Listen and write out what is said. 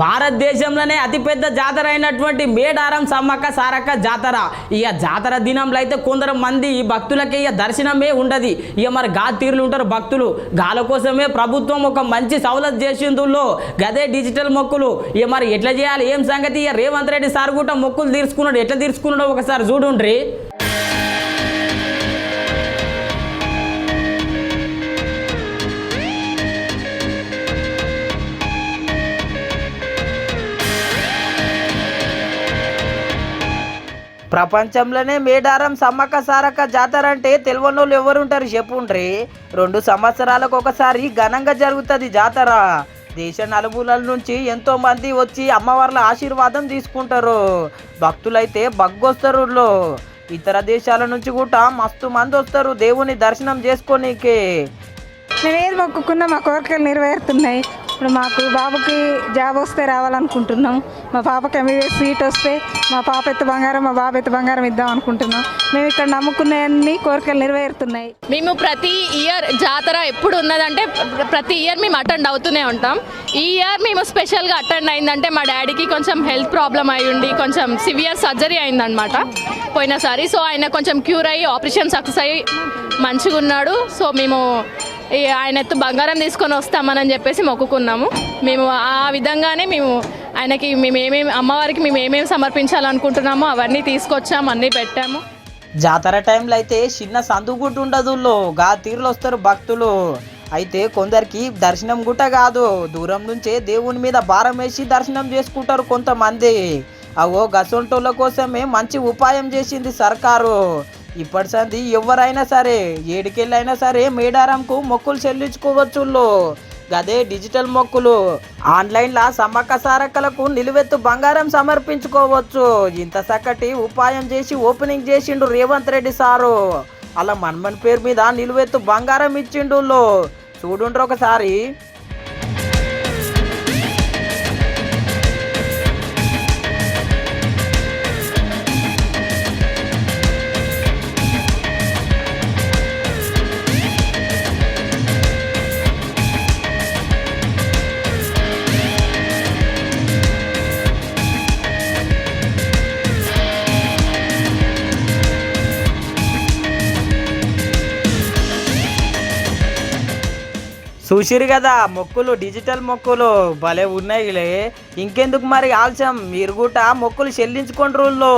భారతదేశంలోనే అతిపెద్ద జాతర అయినటువంటి మేడారం సమ్మక్క సారక్క జాతర. ఇక జాతర దినంలో అయితే కొందరు మంది ఈ భక్తులకి ఇక దర్శనమే ఉండదు. ఇక మరి గా తీరులు ఉంటారు భక్తులు. గాల కోసమే ప్రభుత్వం ఒక మంచి సవలత్ చేసిందుల్లో గదే డిజిటల్ మొక్కులు. ఇక మరి ఎట్లా చేయాలి? ఏం సంగతి? ఇక రేవంత్ రెడ్డి సార్ కూడా మొక్కులు తీర్చుకున్నాడు. ఎట్లా తీర్చుకున్నాడో ఒకసారి చూడుండ్రి. ప్రపంచంలోనే మేడారం సమ్మక్క సారక్క జాతర అంటే తెలివనోళ్ళు ఎవరుంటారు చెప్పుండ్రి. రెండు సంవత్సరాలకు ఒకసారి ఘనంగా జరుగుతుంది జాతర. దేశ నలుమూలల నుంచి ఎంతో మంది వచ్చి అమ్మవార్ల ఆశీర్వాదం తీసుకుంటారు. భక్తులైతే బగ్గొస్తారు ఇతర దేశాల నుంచి కూడా మస్తు మంది వస్తారు దేవుని దర్శనం చేసుకోనీకి. మేము ఏది మొక్కుకున్నా మా కోరికలు నెరవేరుతున్నాయి. ఇప్పుడు మాకు బాబుకి జాబ్ వస్తే రావాలనుకుంటున్నాం. మా పాపకి ఎంబీబీఎస్ సీట్ వస్తే మా పాప ఎత్తు బంగారం మా బాబు ఎత్తు బంగారం ఇద్దాం అనుకుంటున్నాం. మేము ఇక్కడ నమ్ముకునే కోరికలు నెరవేరుతున్నాయి. మేము ప్రతి ఇయర్ జాతర ఎప్పుడు ఉన్నదంటే ప్రతి ఇయర్ మేము అటెండ్ అవుతూనే ఉంటాం. ఈ ఇయర్ మేము స్పెషల్గా అటెండ్ అయిందంటే మా డాడీకి కొంచెం హెల్త్ ప్రాబ్లం అయ్యుండి కొంచెం సివియర్ సర్జరీ అయిందనమాట పోయినసారి. సో ఆయన కొంచెం క్యూర్ అయ్యి ఆపరేషన్ సక్సెస్ అయ్యి మంచిగా ఉన్నాడు సో మేము ఆయనతో ఆయన బంగారం తీసుకొని వస్తామని చెప్పేసి మొక్కుకున్నాము. మేము ఆ విధంగానే మేము ఆయనకి మేము ఏమేమి అమ్మవారికి మేము ఏమేమి సమర్పించాలనుకుంటున్నామో అవన్నీ తీసుకొచ్చాము అన్నీ పెట్టాము. జాతర టైంలో అయితే చిన్న సందు గుట్ట ఉండదు గా తీరులు వస్తారు భక్తులు. అయితే కొందరికి దర్శనం గుట్ట కాదు. దూరం నుంచే దేవుని మీద భారం వేసి దర్శనం చేసుకుంటారు కొంతమంది. అవో గసొంటోళ్ళ కోసమే మంచి ఉపాయం చేసింది సర్కారు. ఇప్పటి సంది ఎవరైనా సరే ఏడికెళ్ళైనా సరే మేడారంకు మొక్కులు చెల్లించుకోవచ్చుళ్ళు గదే డిజిటల్ మొక్కులు. ఆన్లైన్లో సమ్మక్క సారక్కలకు నిలువెత్తు బంగారం సమర్పించుకోవచ్చు. ఇంత చక్కటి ఉపాయం చేసి ఓపెనింగ్ చేసిండు రేవంత్ రెడ్డి సారు. అలా మన్మన్ పేరు మీద నిలువెత్తు బంగారం ఇచ్చిండు చూడుండ్రు ఒకసారి. చూసిరు కదా మొక్కులు డిజిటల్ మొక్కులు భలే ఉన్నాయిలే. ఇంకెందుకు మరి ఆలస్యం? మీరు కూడా మొక్కులు చెల్లించుకోండి రూల్లో